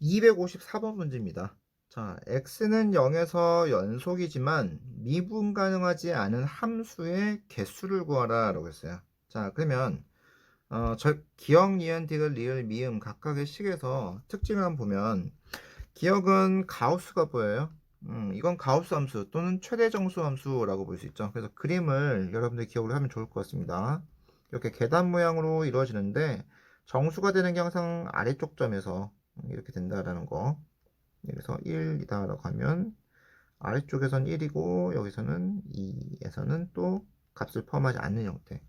254번 문제입니다. 자, x는 0에서 연속이지만 미분 가능하지 않은 함수의 개수를 구하라 라고 했어요. 자, 그러면 어, 저 기억, 니은, 디귿, 리을, 미음 각각의 식에서 특징을 한번 보면 기억은 가우스가 보여요. 음, 이건 가우스 함수 또는 최대 정수 함수라고 볼 수 있죠. 그래서 그림을 여러분들 기억을 하면 좋을 것 같습니다. 이렇게 계단 모양으로 이루어지는데 정수가 되는 게 항상 아래쪽 점에서 이렇게 된다라는 거. 여기서 1이다라고 하면 아래쪽에선 1이고 여기서는 2에서는 또 값을 포함하지 않는 형태.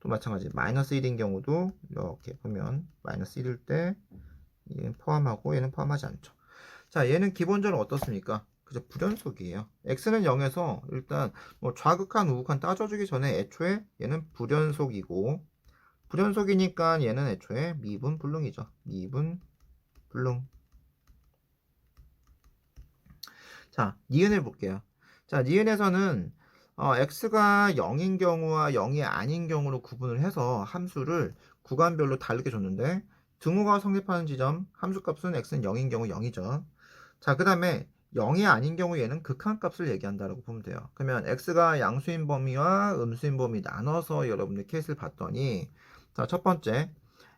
또 마찬가지 마이너스 1인 경우도 이렇게 보면 마이너스 1일 때 얘는 포함하고 얘는 포함하지 않죠. 자, 얘는 기본적으로 어떻습니까? 그저 불연속이에요. x는 0에서 일단 뭐 좌극한 우극한 따져주기 전에 애초에 얘는 불연속이고 불연속이니까 얘는 애초에 미분 불능이죠. 미분 불능. 자, 니은을 볼게요. 자, 니은에서는 어, x가 0인 경우와 0이 아닌 경우로 구분을 해서 함수를 구간별로 다르게 줬는데 등호가 성립하는 지점 함수값은 x는 0인 경우 0이죠. 자, 그 다음에 0이 아닌 경우에는 극한값을 얘기한다고 보면 돼요. 그러면 x가 양수인 범위와 음수인 범위 나눠서 여러분들 케이스를 봤더니 자, 첫 번째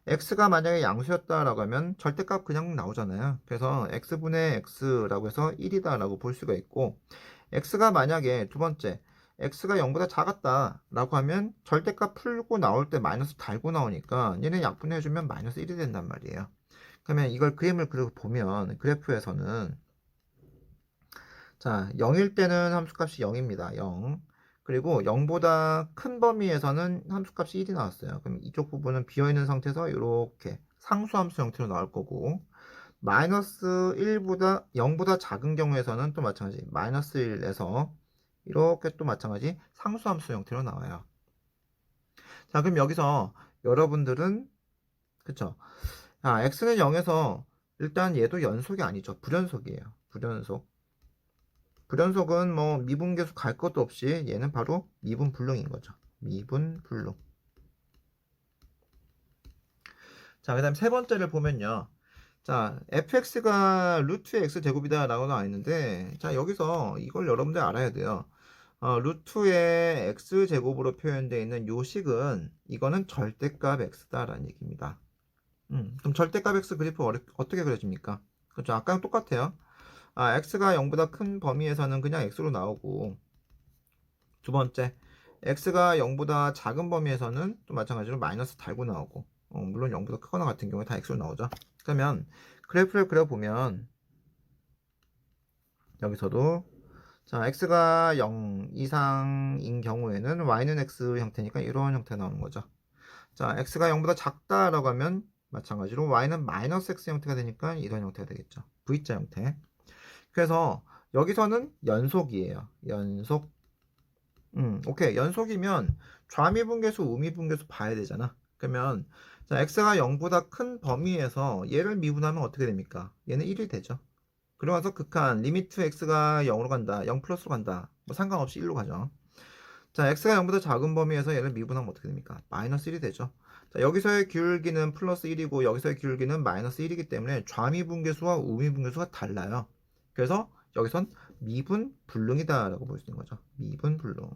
x가 만약에 양수였다라고 하면 절대값 그냥 나오잖아요. 그래서 x분의 x라고 해서 1이다라고 볼 수가 있고 x가 만약에 두 번째 x가 0보다 작았다라고 하면 절대값 풀고 나올 때 마이너스 달고 나오니까 얘는 약분해주면 마이너스 1이 된단 말이에요. 그러면 이걸 그림을 그리고 보면 그래프에서는 자 0일 때는 함수값이 0입니다. 0 그리고 0보다 큰 범위에서는 함수값이 1이 나왔어요. 그럼 이쪽 부분은 비어있는 상태에서 이렇게 상수함수 형태로 나올 거고 마이너스 1보다 0보다 작은 경우에서는 또 마찬가지 마이너스 1에서 이렇게 또 마찬가지 상수함수 형태로 나와요. 자 그럼 여기서 여러분들은 그쵸 아 x는 0에서 일단 얘도 연속이 아니죠 불연속이에요 불연속 불연속은 뭐 미분계수 갈 것도 없이 얘는 바로 미분불능인 거죠. 미분불능. 자, 그 다음 세 번째를 보면요. 자, fx가 루트 x 제곱이다 라고 나와 있는데, 자, 여기서 이걸 여러분들 알아야 돼요. 어, 루트의 x 제곱으로 표현되어 있는 요 식은, 이거는 절대값 x다 라는 얘기입니다. 음, 그럼 절대값 x 그래프 어떻게 그려집니까? 그렇죠. 아까랑 똑같아요. 아, x가 0보다 큰 범위에서는 그냥 x로 나오고. 두 번째 x가 0보다 작은 범위에서는 또 마찬가지로 마이너스 달고 나오고. 어, 물론 0보다 크거나 같은 경우에 다 x로 나오죠. 그러면 그래프를 그려보면 여기서도 자 x가 0 이상인 경우에는 y는 x 형태니까 이런 형태 나오는 거죠. 자 x가 0보다 작다라고 하면 마찬가지로 y는 마이너스 x 형태가 되니까 이런 형태가 되겠죠. v자 형태 그래서 여기서는 연속이에요. 연속. 음, 오케이. 연속이면 좌미분계수, 우미분계수 봐야 되잖아. 그러면 자, x가 0보다 큰 범위에서 얘를 미분하면 어떻게 됩니까? 얘는 1이 되죠. 그러면서 극한 리미트 x가 0으로 간다. 0 플러스로 간다. 뭐 상관없이 1로 가죠. 자, x가 0보다 작은 범위에서 얘를 미분하면 어떻게 됩니까? 마이너스 1이 되죠. 자, 여기서의 기울기는 플러스 1이고 여기서의 기울기는 마이너스 1이기 때문에 좌미분계수와 우미분계수가 달라요. 그래서 여기선 미분 불능이다라고 볼 수 있는 거죠. 미분 불능.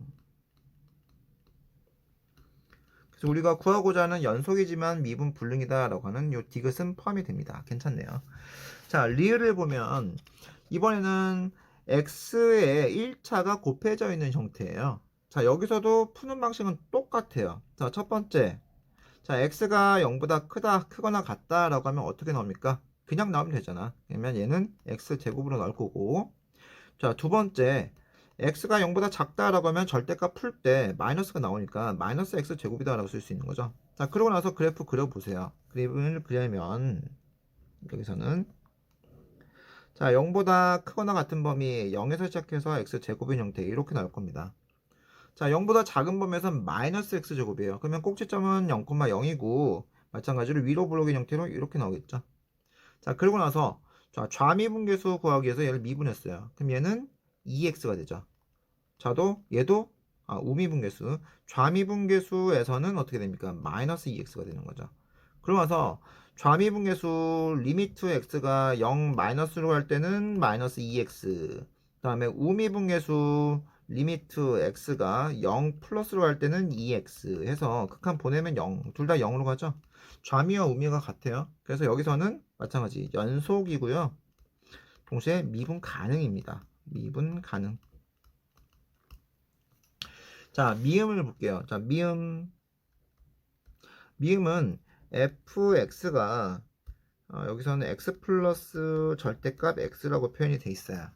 그래서 우리가 구하고자 하는 연속이지만 미분 불능이다라고 하는 요 디귿은 포함이 됩니다. 괜찮네요. 자, 리을을 보면 이번에는 x의 1차가 곱해져 있는 형태예요. 자, 여기서도 푸는 방식은 똑같아요. 자, 첫 번째. 자, x가 0보다 크다, 크거나 같다라고 하면 어떻게 나옵니까? 그냥 나오면 되잖아. 그러면 얘는 x 제곱으로 나올 거고. 자, 두 번째. x가 0보다 작다라고 하면 절대값 풀 때 마이너스가 나오니까 마이너스 x 제곱이다라고 쓸 수 있는 거죠. 자, 그러고 나서 그래프 그려보세요. 그래프를 그리면 여기서는 자, 0보다 크거나 같은 범위 0에서 시작해서 x 제곱인 형태 이렇게 나올 겁니다. 자, 0보다 작은 범위에서는 마이너스 x 제곱이에요. 그러면 꼭지점은 0,0이고 마찬가지로 위로 블록인 형태로 이렇게 나오겠죠. 자, 그러고 나서 자, 좌미분계수 구하기 위해서 얘를 미분했어요. 그럼 얘는 2x가 되죠. 자도 얘도 아, 우미분계수 좌미분계수에서는 어떻게 됩니까? 마이너스 2x가 되는 거죠. 그러면서 좌미분계수 리미트 x가 0 마이너스로 갈 때는 마이너스 2x 그 다음에 우미분계수 리미트 x가 0 플러스로 갈 때는 2x 해서 극한 보내면 0, 둘 다 0으로 가죠. 좌미와 우미가 같아요. 그래서 여기서는 마찬가지 연속이고요. 동시에 미분 가능입니다. 미분 가능. 자, 미음을 볼게요. 자, 미음. 미음은 fx가 어, 여기서는 x 플러스 절대값 x라고 표현이 돼 있어요.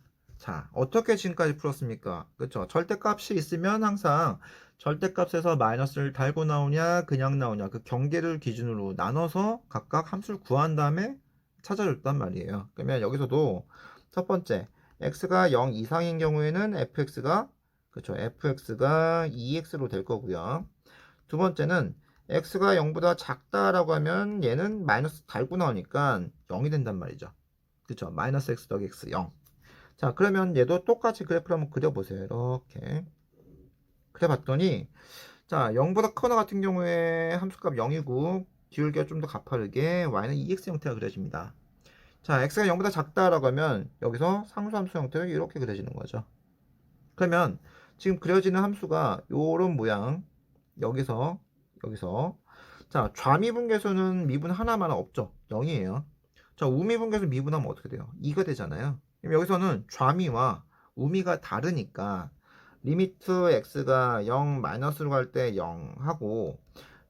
자, 어떻게 지금까지 풀었습니까? 그렇죠? 절대값이 있으면 항상 절대값에서 마이너스를 달고 나오냐, 그냥 나오냐, 그 경계를 기준으로 나눠서 각각 함수를 구한 다음에 찾아줬단 말이에요. 그러면 여기서도 첫 번째, x가 0 이상인 경우에는 fx가 그렇죠. fx가 2x로 될 거고요. 두 번째는 x가 0보다 작다라고 하면 얘는 마이너스 달고 나오니까 0이 된단 말이죠. 그렇죠. 마이너스 x 더하기 x 0. 자, 그러면 얘도 똑같이 그래프를 한번 그려보세요. 이렇게. 그래봤더니 자, 0보다 커나 같은 경우에 함수값 0이고 기울기가 좀 더 가파르게 y는 2x 형태가 그려집니다. 자, x가 0보다 작다라고 하면 여기서 상수 함수 형태로 이렇게 그려지는 거죠. 그러면 지금 그려지는 함수가 요런 모양 여기서 여기서 자 좌미분계수는 미분 하나만 없죠 0이에요 자 우미분계수 미분하면 어떻게 돼요 2가 되잖아요 여기서는 좌미와 우미가 다르니까 리미트 x가 0 마이너스로 갈 때 0 하고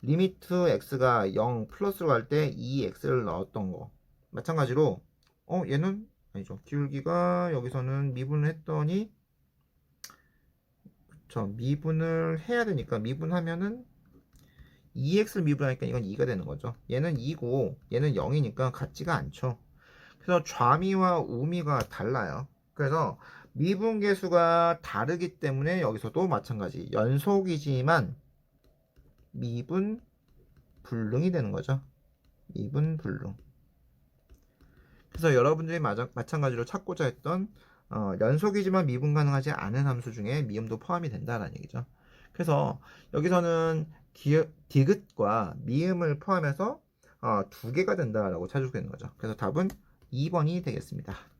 리미트 x가 0 플러스로 갈 때 2x를 넣었던 거 마찬가지로 어 얘는 아니죠 기울기가 여기서는 미분을 했더니 저 미분을 해야 되니까 미분하면은 2x를 미분하니까 이건 2가 되는 거죠. 얘는 2고 얘는 0이니까 같지가 않죠. 그래서 좌미와 우미가 달라요. 그래서 미분계수가 다르기 때문에 여기서도 마찬가지 연속이지만 미분 불능이 되는 거죠. 미분 불능. 그래서 여러분들이 마자, 마찬가지로 찾고자 했던 어, 연속이지만 미분 가능하지 않은 함수 중에 미음도 포함이 된다는 얘기죠. 그래서 여기서는 디, 디귿과 미음을 포함해서 어, 두 개가 된다라고 찾을 수 있는 거죠. 그래서 답은 2번이 되겠습니다.